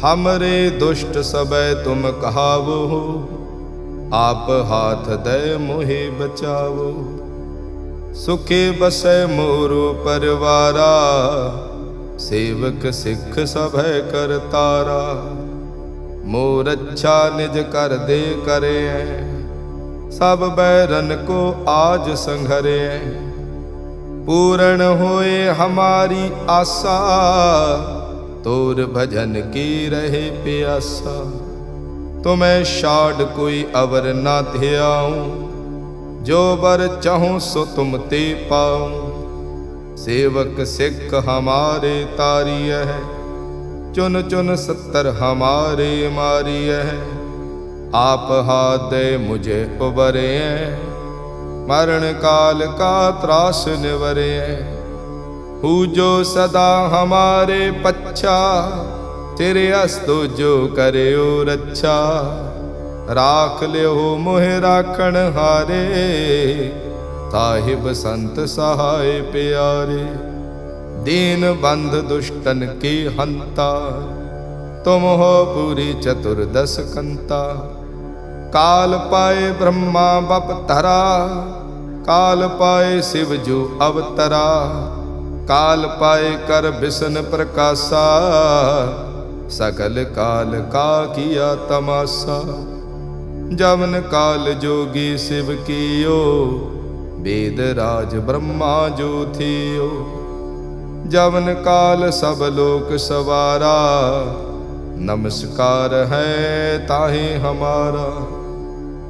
ਹਮਰੇ ਦੁਸ਼ਟ ਸਬੈ ਤੁਮ ਕਹਾਵੋ ਆਪ ਹਾਥ ਦੇ ਮੋਹਿ ਬਚਾਵੋ ਸੁਖੇ ਬਸੈ ਮੋਰੋ ਪਰਵਾਰਾ ਸੇਵਕ ਸਿੱਖ ਸਭੈ ਕਰਤਾਰਾ ਮੋਰ ਅੱਛਾ ਨਿਜ ਕਰ ਦੇ ਕਰੇ ਸਭ ਬੈਰਨ ਕੋ ਆਜ ਸੰਘਰੇ ਪੂਰਨ ਹੋਏ ਹਮਾਰੀ ਆਸਾ ਤੋਰ ਭਜਨ ਕੀ ਰਹੇ ਪਿਆਸਾ ਤੁਮੈ ਛਾੜ ਕੋਈ ਅਵਰ ਨਾ ਧਿਆਉ ਜੋ ਬਰ ਚਾਹੂੰ ਸੋ ਤੁਮ ਤੇ ਪਾਉ ਸੇਵਕ ਸਿੱਖ ਹਮਾਰੇ ਤਾਰੀਐ ਚੁਨ ਚੁਨ ਸੱਤਰ ਹਮਾਰੇ ਮਾਰੀਐ ਆਪ ਹਾਦੇ ਮੁਝੇ ਉਬਰੇ ਮਰਨ ਕਾਲ ਕਾ ਤਰਾਸ ਨਿਵਰੇ ਹੂ ਜੋ ਸਦਾ ਹਮਾਰੇ ਪੱਛਾ, ਤੇਰੇ ਅਸਤੋ ਜੋ ਕਰਿਓ ਰੱਛਾ। ਰਾਖ ਲਿਓ ਮੋਹਿ ਰਾਖਣ ਹਾਰੇ ਸਾਹਿਬ ਸੰਤ ਸਹਾਇ ਪਿਆਰੇ। ਦੀਨ ਬੰਧ ਦੁਸ਼ਟਨ ਕੀ ਹੰਤਾ, ਤੁਮ ਹੋ ਪੂਰੀ ਚਤੁਰਦਸ ਕੰਤਾ। ਕਾਲ ਪਾਏ ਬ੍ਰਹਮਾ ਬਪ ਧਰਾ ਕਾਲ ਪਾਏ ਸਿਵ ਜੋ ਅਵਤਰਾ। ਕਾਲ ਪਾਏ ਕਰ ਬਿਸ਼ਨ ਪ੍ਰਕਾਸ਼ਾ ਸਕਲ ਕਾਲ ਕਾ ਕੀਆ ਤਮਾਸਾ। ਜਵਨ ਕਾਲ ਜੋਗੀ ਸਿਵ ਕੀਓ, ਵੇਦ ਰਾਜ ਬ੍ਰਹਮਾ ਜੋ ਥਿਓ। ਜਵਨ ਕਾਲ ਸਭ ਲੋਕ ਸਵਾਰਾ, ਨਮਸਕਾਰ ਹੈ ਤਾਹੇ ਹਮਾਰਾ।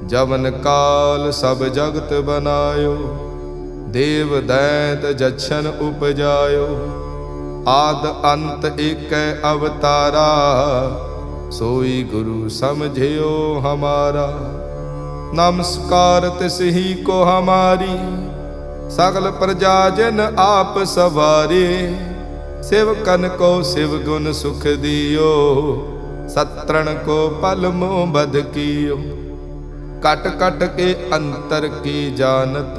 ਜਵਨ ਕਾਲ ਸਭ ਜਗਤ ਬਨਾਇਓ। ਦੇਵ ਦੈਤ ਜਛਨ ਉਪਜਾਇਓ, ਆਦ ਅੰਤ ਏਕੈ ਅਵਤਾਰਾ, ਸੋਈ ਗੁਰੂ ਸਮਝਿਓ ਹਮਾਰਾ। ਨਮਸਕਾਰ ਤਿਸ ਹੀ ਕੋ ਹਮਾਰੀ, ਸਗਲ ਪ੍ਰਜਾ ਜਨ ਆਪ ਸਵਾਰੇ। ਸਿਵਕਨ ਕੋ ਸਿਵ ਗੁਣ ਸੁਖ ਦਿਓ, ਸਤਰਣ ਕੋ ਪਲ ਮੋ ਬਦ ਕੀਓ। ਕਟ ਕਟ ਕੇ ਅੰਤਰ ਕੀ ਜਾਣਤ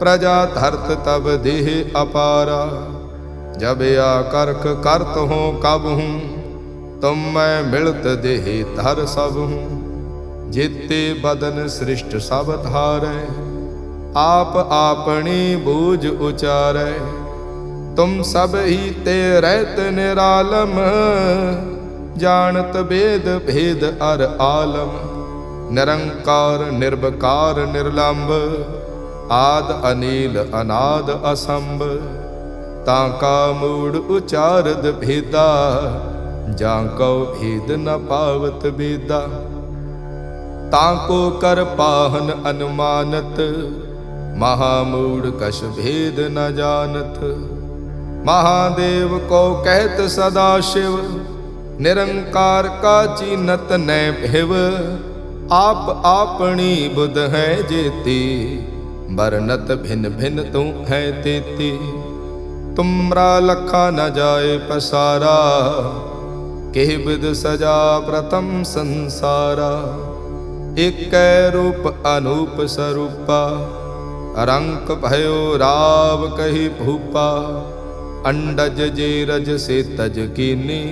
ਪ੍ਰਜਾ ਧਰਤ ਤਬ ਦੇਹ ਅਪਾਰਾ, ਜਬ ਆ ਕਰਖ ਕਰਤ ਹੋ ਕਬ ਹੂੰ, ਤੁਮ ਮੈਂ ਮਿਲਤ ਦੇਹ ਧਰ ਸਭ ਹੂੰ। ਜੀਤੇ ਬਦਨ ਸ੍ਰਿਸ਼ਟ ਸਭ ਧਾਰੈ, ਆਪ ਆਪਣੀ ਬੂਝ ਉਚਾਰੈ। ਤੁਮ ਸਭ ਹੀ ਤੇ ਰਹਿਤ ਨਿਰਾਲਮ, ਜਾਣਤ ਬੇਦ ਭੇਦ ਅਰ ਆਲਮ। ਨਿਰੰਕਾਰ ਨਿਰਭਕਾਰ ਨਿਰਲੰਭ ਆਦ ਅਨੀਲ ਅਨਾਦ ਅਸੰਭ, ਤਾਂ ਕਾ ਮੂੜ ਉਚਾਰਦ ਭੇਦਾ, ਜਾਂ ਕਉ ਭੇਦ ਨ ਪਾਵਤ ਬੇਦਾ। ਤਾਂ ਕੋ ਕਰ ਪਾਹਨ ਅਨੁਮਾਨਤ, ਮਹਾ ਮੂੜ ਕਛ ਭੇਦ ਨ ਜਾਣਤ। ਮਹਾਦੇਵ ਕੋ ਕਹਿਤ ਸਦਾ ਸ਼ਿਵ, ਨਿਰੰਕਾਰ ਕਾ ਚੀਨਤ ਨੈ ਭਿਵ। ਆਪ ਆਪਣੀ ਬੁਧ ਹੈ ਜੇਤੀ ਬਰਨਤ ਭਿਨ ਭਿਨ ਤੂੰ ਹੈ ਤੇਤੀ ਤੁਮਰਾ ਲਖਾ ਨ ਜਾਏ ਪਸਾਰਾ ਕਿਹ ਬਿਦ ਸਜਾ ਪ੍ਰਤਮ ਸੰਸਾਰਾ ਇਕੈ ਰੂਪ ਅਨੂਪ ਸਰੂਪਾ ਰੰਕ ਭਇਓ ਰਾਵ ਕਹੀ ਭੂਪਾ ਅੰਡਜ ਜੇ ਰਜ ਸੇ ਤਜ ਕੀਨੀ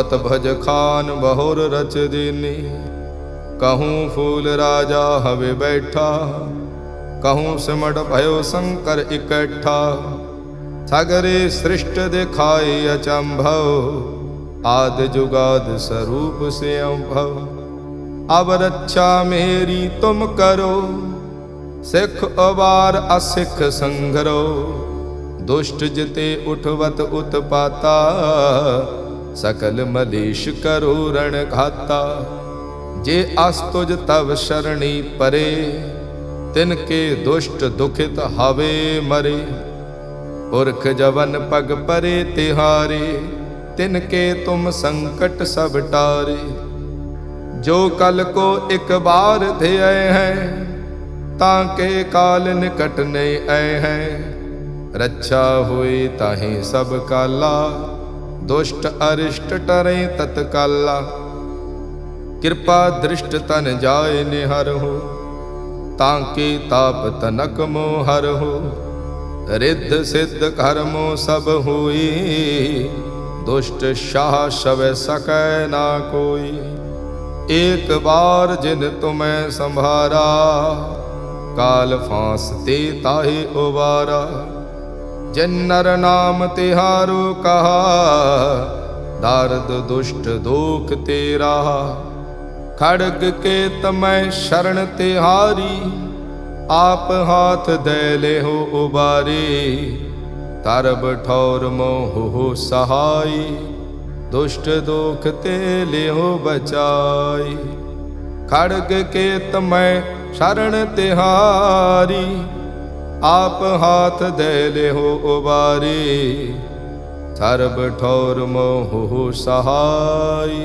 ਅਤ ਭਜ ਖਾਨ ਬਹੁਰ ਰਚ ਦੇਨੀ ਕਹੂੰ ਫੂਲ ਰਾਜਾ ਹਵੇ ਬੈਠਾ ਕਹੂੰ ਸਿਮਟ ਭਇਓ ਸ਼ੰਕਰ ਇਕੱਠਾ ਸਗਰੇ ਸ੍ਰਿਸ਼ਟ ਦਿਖਾਏ ਅਚੰਭਵ ਆਦ ਜੁਗਾਦ ਸਰੂਪ ਸੇ ਅੰਭਵ ਅਬ ਰੱਛਾ ਮੇਰੀ ਤੁਮ ਕਰੋ ਸਿੱਖ ਅਵਾਰ ਅਸਿੱਖ ਸੰਗਰੋ ਦੁਸ਼ਟ ਜਿਤੇ ਉਠਵਤ ਉਤਪਾਤਾ ਸਕਲ ਮਲੇਸ਼ ਕਰੋ ਰਣ ਘਾਤਾ ਜੇ ਅਸ ਤੁਜ ਤਵ ਸ਼ਰਣੀ ਪਰੇ ਤਿਨ ਕੇ ਦੁਸ਼ਟ ਦੁਖਿਤ ਹਾਵੇ ਮਰੇ। ਪੁਰਖ ਜਵਨ ਪਗ ਪਰੇ ਤਿਹਾਰੇ, ਤਿਨ ਕੇ ਤੁਮ ਸੰਕਟ ਸਭ ਟਾਰੇ। ਜੋ ਕਲ ਕੋ ਇੱਕ ਬਾਰ ਧਿਆਏ ਹੈ, ਤਾਂ ਕੇ ਕਾਲ ਨਿਕਟ ਨਹੀਂ ਆਏ ਹੈ। ਰੱਛਾ ਹੋਏ ਤਾਹੇ ਸਭ ਕਾਲਾ, ਦੁਸ਼ਟ ਅਰਿਸ਼ਟ ਟਰੇ ਤਤਕਾਲਾ। ਕਿਰਪਾ ਦ੍ਰਿਸ਼ਟ ਤਨ ਜਾਏ ਨਿਹਰ ਹੋ ਤਾਂ ਕੇ ਤਾਪ ਤਨਕ ਮੋ ਹਰ ਹੋ ਰਿੱਧ ਸਿੱਧ ਕਰਮੋ ਸਭ ਹੋਈ ਦੁਸ਼ਟ ਸ਼ਾਹ ਸ਼ਵੈ ਸਕੈ ਨਾ ਕੋਈ ਏਕ ਬਾਰ ਜਿਨ ਤੁਮੈ ਸੰਭਾਰਾ ਕਾਲ ਫਾਂਸ ਤੇ ਤਾਹੇ ਉਵਾਰਾ ਜਿਨ ਨਰ ਨਾਮ ਤਿਹਾਰੋ ਕਹਾ ਦਰਦ ਦੁਸ਼ਟ ਦੋਖ ਤੇਰਾ ਖੜਗ ਕੇ ਤਮੈ ਸ਼ਰਨ ਤਿਹਾਰੀ ਆਪ ਹਾਥ ਦੇ ਲਿਹੋ ਉਬਾਰੇ। ਤਰਬ ਠੌਰ ਮੋਹ ਹੋ ਸਹਾਈ, ਦੁਸ਼ਟ ਦੋਖ ਤੇ ਲਿਹੋ ਬਚਾਈ। ਖੜਗ ਕੇ ਤਮੈ ਸ਼ਰਨ ਤਿਹਾਰੀ ਆਪ ਹਾਥ ਦੇ ਲਿਹੋ ਉਬਾਰੇ। ਸਰਬ ਠੌਰ ਮੋਹ ਹੋ ਸਹਾਈ